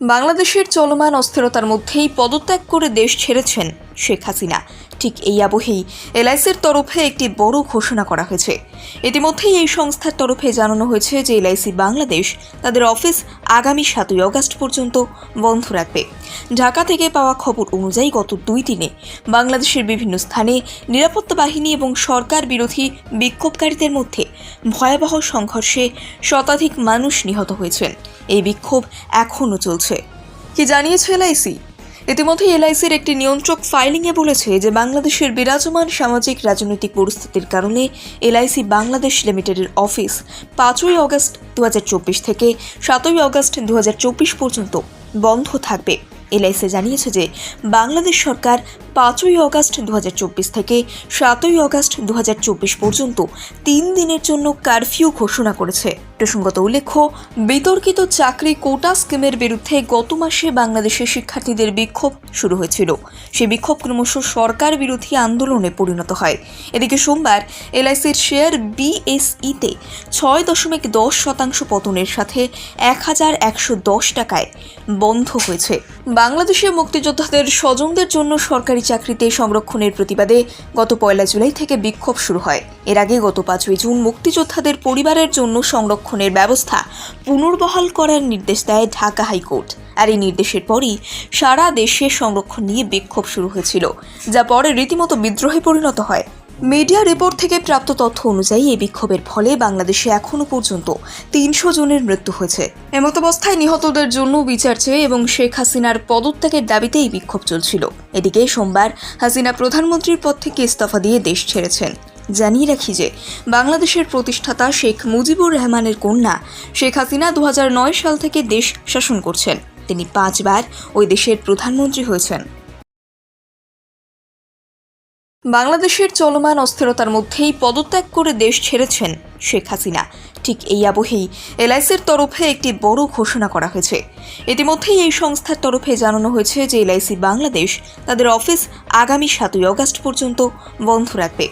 বাংলাদেশের চলমান অস্থিরতার মধ্যেই পদত্যাগ করে দেশ ছেড়েছেন শেখ হাসিনা। ঠিক এই আবহেই এলআইসির তরফে একটি বড় ঘোষণা করা হয়েছে। ইতিমধ্যেই এই সংস্থার তরফে জানানো হয়েছে যে এলআইসি বাংলাদেশ তাদের অফিস আগামী সাতই অগস্ট পর্যন্ত বন্ধ রাখবে। ঢাকা থেকে পাওয়া খবর অনুযায়ী গত দুই দিনে বাংলাদেশের বিভিন্ন স্থানে নিরাপত্তা বাহিনী এবং সরকার বিরোধী বিক্ষোভকারীদের মধ্যে ভয়াবহ সংঘর্ষে শতাধিক মানুষ নিহত হয়েছেন। এই বিক্ষোভ এখনও চলছে। কি জানিয়েছে এলআইসি? ইতিমধ্যে এলআইসির একটি নিয়ন্ত্রক ফাইলিংয়ে বলেছে যে বাংলাদেশের বিরাজমান সামাজিক রাজনৈতিক পরিস্থিতির কারণে এলআইসি বাংলাদেশ লিমিটেডের অফিস পাঁচই অগস্ট দু হাজার চব্বিশ থেকে সাতই অগস্ট দু হাজার চব্বিশ পর্যন্ত বন্ধ থাকবে। এলআইসি জানিয়েছে যে বাংলাদেশ সরকার পাঁচই অগস্ট দু থেকে সাতই অগস্ট দু পর্যন্ত তিন দিনের জন্য কারফিউ ঘোষণা করেছে। প্রসঙ্গত উল্লেখ্য, বিতর্কিত চাকরি কোটা স্কিমের বিরুদ্ধে গত মাসে বাংলাদেশের শিক্ষার্থীদের বিক্ষোভ শুরু হয়েছিল। সে বিক্ষোভ ক্রমশ সরকার বিরোধী আন্দোলনে পরিণত হয়। এদিকে সোমবার এলআইসির শেয়ার বিএসইতে ছয় দশমিক দশ শতাংশ পতনের সাথে এক হাজার একশো দশ টাকায় বন্ধ হয়েছে। বাংলাদেশের মুক্তিযোদ্ধাদের স্বজনদের জন্য সরকারি চাকরিতে সংরক্ষণের প্রতিবাদে গত পয়লা জুলাই থেকে বিক্ষোভ শুরু হয়। এর আগে গত পাঁচই জুন মুক্তিযোদ্ধাদের পরিবারের জন্য সংরক্ষণের ব্যবস্থা পুনর্বহাল করার নির্দেশ দেয় ঢাকা হাইকোর্ট। আর এই নির্দেশের পরই সারা দেশে সংরক্ষণ নিয়ে বিক্ষোভ শুরু হয়েছিল, যা পরে রীতিমতো বিদ্রোহে পরিণত হয়। মিডিয়া রিপোর্ট থেকে প্রাপ্ত তথ্য অনুযায়ী এই বিক্ষোভের ফলে বাংলাদেশে এখনও পর্যন্ত তিনশো জনের মৃত্যু হয়েছে। এমতাবস্থায় নিহতদের জন্য বিচার চেয়ে এবং শেখ হাসিনার পদত্যাগের দাবিতে এই বিক্ষোভ চলছিল। এদিকে সোমবার হাসিনা প্রধানমন্ত্রীর পদ থেকে ইস্তফা দিয়ে দেশ ছেড়েছেন। জানিয়ে রাখি যে বাংলাদেশের প্রতিষ্ঠাতা শেখ মুজিবুর রহমানের কন্যা শেখ হাসিনা দু হাজার নয় সাল থেকে দেশ শাসন করছেন। তিনি পাঁচবার ওই দেশের প্রধানমন্ত্রী হয়েছেন। বাংলাদেশের চলমান অস্থিরতার মধ্যেই পদত্যাগ করে দেশ ছেড়েছেন শেখ হাসিনা। ঠিক এই আবহেই এলআইসির তরফে একটি বড় ঘোষণা করা হয়েছে। ইতিমধ্যেই এই সংস্থার তরফে জানানো হয়েছে যে এলআইসি বাংলাদেশ তাদের অফিস আগামী সাতই অগস্ট পর্যন্ত বন্ধ রাখবে।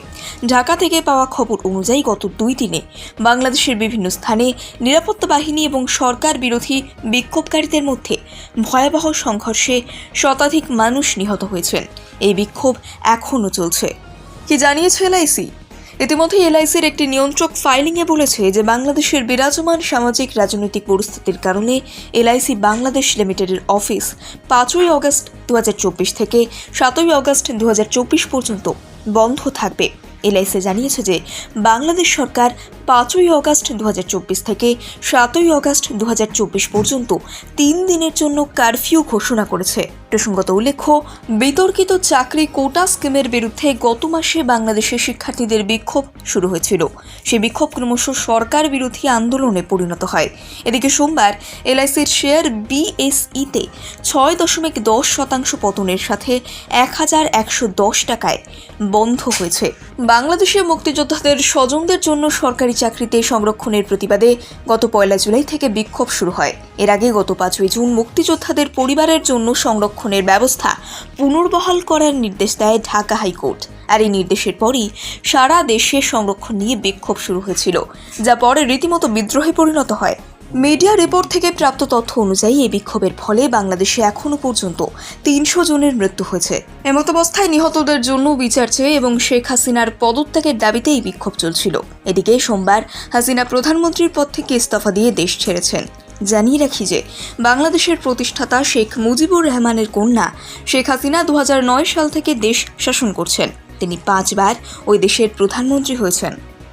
ঢাকা থেকে পাওয়া খবর অনুযায়ী গত দুই দিনে বাংলাদেশের বিভিন্ন স্থানে নিরাপত্তা বাহিনী এবং সরকার বিরোধী বিক্ষোভকারীদের মধ্যে ভয়াবহ সংঘর্ষে শতাধিক মানুষ নিহত হয়েছেন। এই বিক্ষোভ এখনও চলছে। কি জানিয়েছে এলআইসি? ইতিমধ্যে এলআইসির একটি নিয়ন্ত্রক ফাইলিংয়ে বলেছে যে বাংলাদেশের বিরাজমান সামাজিক রাজনৈতিক পরিস্থিতির কারণে এলআইসি বাংলাদেশ লিমিটেডের অফিস পাঁচই অগস্ট দু হাজার চব্বিশ থেকে সাতই অগস্ট দু হাজার চব্বিশ পর্যন্ত বন্ধ থাকবে। এলআইসি জানিয়েছে যে বাংলাদেশ সরকার পাঁচই অগস্ট দু হাজার চব্বিশ থেকে সাতই অগস্ট দু পর্যন্ত তিন দিনের জন্য কারফিউ ঘোষণা করেছে। প্রসঙ্গত উল্লেখ্য, বিতর্কিত চাকরি কোটা স্কিমের বিরুদ্ধে গত মাসে বাংলাদেশের শিক্ষার্থীদের বিক্ষোভ শুরু হয়েছিল। সে বিক্ষোভ ক্রমশ সরকার বিরোধী আন্দোলনে পরিণত হয়। এদিকে সোমবার এলআইসির শেয়ার বিএসইতে ছয় দশমিক দশ শতাংশ পতনের সাথে এক হাজার একশো দশ টাকায় বন্ধ হয়েছে। বাংলাদেশের মুক্তিযোদ্ধাদের স্বজনদের জন্য সরকারি চাকরিতে সংরক্ষণের প্রতিবাদে গত পয়লা জুলাই থেকে বিক্ষোভ শুরু হয়। এর আগে গত পাঁচই জুন মুক্তিযোদ্ধাদের পরিবারের জন্য সংরক্ষণের ব্যবস্থা পুনর্বহাল করার নির্দেশ দেয় ঢাকা হাইকোর্ট। আর এই নির্দেশের পরই সারা দেশে সংরক্ষণ নিয়ে বিক্ষোভ শুরু হয়েছিল, যা পরে রীতিমতো বিদ্রোহে পরিণত হয়। মিডিয়া রিপোর্ট থেকে প্রাপ্ত তথ্য অনুযায়ী এই বিক্ষোভের ফলে বাংলাদেশে এখনও পর্যন্ত তিনশো জনের মৃত্যু হয়েছে। এমতাবস্থায় নিহতদের জন্য বিচার চেয়ে এবং শেখ হাসিনার পদত্যাগের দাবিতে এই বিক্ষোভ চলছিল। এদিকে সোমবার হাসিনা প্রধানমন্ত্রীর পদ থেকে ইস্তফা দিয়ে দেশ ছেড়েছেন। জানিয়ে রাখি যে বাংলাদেশের প্রতিষ্ঠাতা শেখ মুজিবুর রহমানের কন্যা শেখ হাসিনা দু হাজার নয় সাল থেকে দেশ শাসন করছেন। তিনি পাঁচবার ওই দেশের প্রধানমন্ত্রী হয়েছেন।